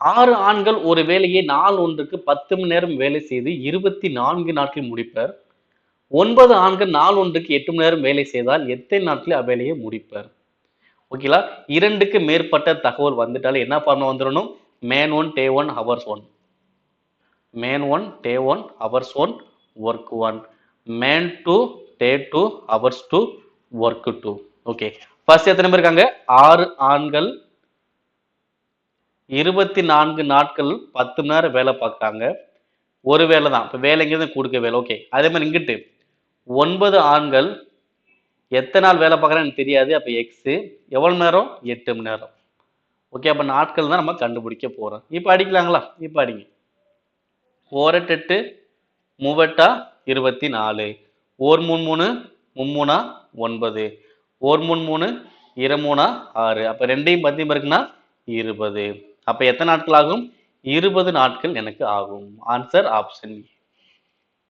ஆறு ஆண்கள் ஒரு வேலையை நாள் ஒன்றுக்கு பத்து மணி நேரம் வேலை செய்து இருபத்தி நான்கு நாட்கள் முடிப்பர். ஒன்பது ஆண்கள் நாள் ஒன்றுக்கு எட்டு மணி நேரம் வேலை செய்தால் எத்தனை நாட்களில் அவ்வேலையை முடிப்பர்? ஓகேங்களா இரண்டுக்கு மேற்பட்ட தகவல் வந்துட்டாலே என்ன பண்ண வந்துடணும்? Man one day one hours one man one day one hours one work one man two day two hours two work two okay first எத்தனை பேர் இருக்காங்க? ஆறு ஆண்கள் இருபத்தி நான்கு நாட்கள் பத்து மணி நேரம் வேலை பார்க்குறாங்க. ஒரு வேலை தான். இப்போ வேலைங்கிறது கொடுக்க வேலை. ஓகே அதே மாதிரி இங்கிட்டு ஒன்பது ஆண்கள் எத்தனை நாள் வேலை பார்க்குறேன்னு தெரியாது. அப்போ எக்ஸு எவ்வளோ நேரம்? எட்டு மணி நேரம். ஓகே அப்போ நாட்கள் தான் நம்ம கண்டுபிடிக்க போகிறோம் இப்போ அடிக்கலாங்களா? இப்போ அடிங்க. ஓரட்டெட்டு மூவெட்டா இருபத்தி நாலு. ஓர் மூணு மூணு மும்மூணா ஒன்பது. ஓர் மூணு மூணு இரு மூணா ஆறு. அப்போ ரெண்டையும் பத்தியும் இருக்குன்னா இருபது. அப்போ எத்தனை நாட்கள் ஆகும் இருபது நாட்கள் எனக்கு ஆகும். Answer option